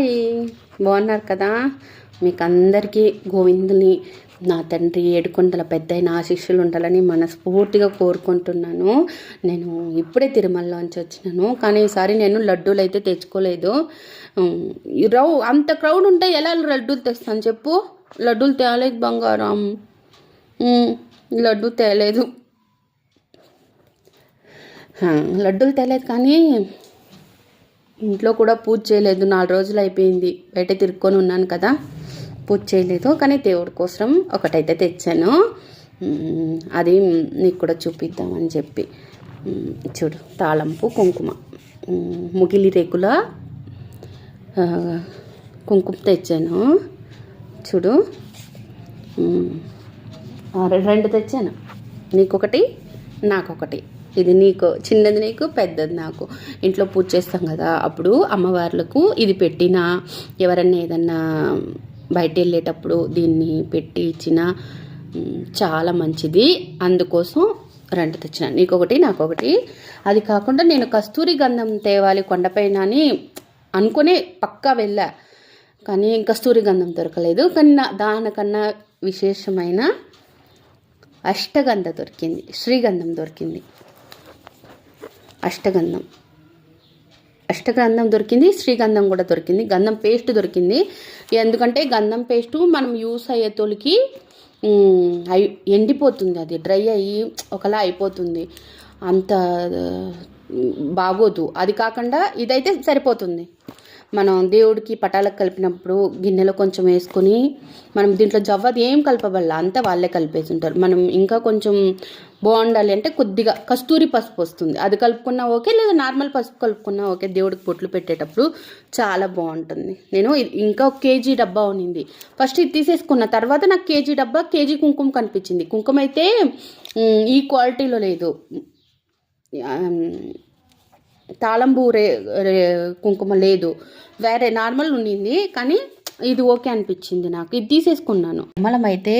Hi బాగున్నారు కదా? మీకు అందరికీ గోవిందుని నా తండ్రి ఏడుకొండల పెద్దయిన ఆశీస్సులు ఉండాలని మనస్ఫూర్తిగా కోరుకుంటున్నాను. నేను ఇప్పుడే తిరుమలలోంచి వచ్చినాను. కానీ ఈసారి నేను లడ్డూలు అయితే తెచ్చుకోలేదు రౌ అంత క్రౌడ్ ఉంటే ఎలా లడ్డూలు తెస్తాను చెప్పు? లడ్డూలు తేలేదు బంగారం. లడ్డూ లడ్డు తేలేదు. లడ్డూలు తేలేదు కానీ ఇంట్లో కూడా పూజ చేయలేదు. నాలుగు రోజులు అయిపోయింది. బయట తిరుక్కొని ఉన్నాను కదా. పూజ చేయలేదు. కానీ దేవుడి కోసం ఒకటైతే తెచ్చాను. అది నీకు కూడా చూపిద్దామని చెప్పి. చూడు తాళంపు కుంకుమ. ముగిలి రేకుల కుంకుమ తెచ్చాను. చూడు. రె- రెండు తెచ్చాను. నీకొకటి నాకొకటి. ఇది నీకు చిన్నది నీకు పెద్దది నాకు. ఇంట్లో పూజ చేస్తాం కదా అప్పుడు అమ్మవార్లకు ఇది పెట్టిన ఎవరన్నా ఏదన్నా బయట వెళ్ళేటప్పుడు దీన్ని పెట్టి ఇచ్చిన చాలా మంచిది. అందుకోసం రెండు తెచ్చిన. నీకొకటి నాకొకటి. అది కాకుండా నేను కస్తూరి గంధం తేవాలి కొండపైన అని అనుకునే పక్కా వెళ్ళా. కానీ కస్తూరి గంధం దొరకలేదు. కానీ దానికన్నా విశేషమైన అష్టగంధ దొరికింది. శ్రీగంధం దొరికింది. అష్టగంధం. అష్టగంధం దొరికింది శ్రీగంధం కూడా దొరికింది. గంధం పేస్ట్ దొరికింది. ఎందుకంటే గంధం పేస్టు మనం యూస్ అయ్యే తొలికి అయి ఎండిపోతుంది అది డ్రై అయ్యి ఒకలా అయిపోతుంది. అంత బాగోదు. అది కాకుండా ఇదైతే సరిపోతుంది. మనం దేవుడికి పటాలకు కలిపినప్పుడు గిన్నెలో కొంచెం వేసుకొని మనం దీంట్లో జవ్వది ఏం కలపబల్ల అంతా వాళ్ళే కలిపేసి ఉంటారు. మనం ఇంకా కొంచెం బాగుండాలి అంటే కొద్దిగా కస్తూరి పసుపు వస్తుంది. అది కలుపుకున్నా ఓకే లేదా నార్మల్ పసుపు కలుపుకున్నా ఓకే. దేవుడికి పొట్లు పెట్టేటప్పుడు చాలా బాగుంటుంది. నేను ఇంకా ఒక కేజీ డబ్బా ఉన్నింది. ఫస్ట్ ఇది తీసేసుకున్న తర్వాత నాకు కేజీ డబ్బా కేజీ కుంకుమ కనిపించింది. కుంకుమ అయితే ఈ క్వాలిటీలో లేదు. తాళంబూ రే రే కుంకుమ లేదు. వేరే నార్మల్ ఉండింది కానీ ఇది ఓకే అనిపించింది నాకు. ఇది తీసేసుకున్నాను. మనమైతే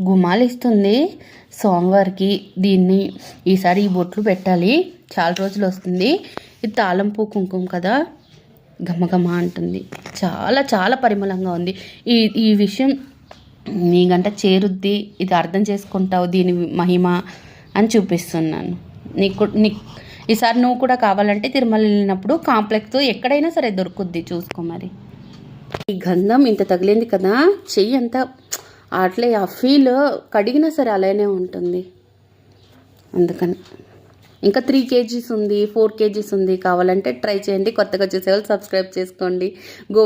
గుమాలిస్తుంది సోమవారికి దీన్ని ఈసారి ఈ బొట్లు పెట్టాలి. చాలా రోజులు వస్తుంది. ఇది తాళంపు కుంకుమ కదా? గమగమ అంటుంది. చాలా చాలా పరిమళంగా ఉంది. ఈ ఈ విషయం నీకంట చేరుద్ది. ఇది అర్థం చేసుకుంటావు. దీని మహిమ అని చూపిస్తున్నాను. నీకు నీ ఈసారి నువ్వు కూడా కావాలంటే తిరుమల వెళ్ళినప్పుడు కాంప్లెక్స్ ఎక్కడైనా సరే దొరుకుద్ది. చూసుకో మరి. ఈ గంధం ఇంత తగిలింది కదా? చెయ్యి అంతా అట్లే ఆ ఫీల్ కడిగినా సరే అలానే ఉంటుంది. అందుకని. ఇంకా త్రీ కేజీస్ ఉంది ఫోర్ కేజీస్ ఉంది కావాలంటే ట్రై చేయండి. కొత్తగా చూసేవాళ్ళు సబ్స్క్రైబ్ చేసుకోండి. గో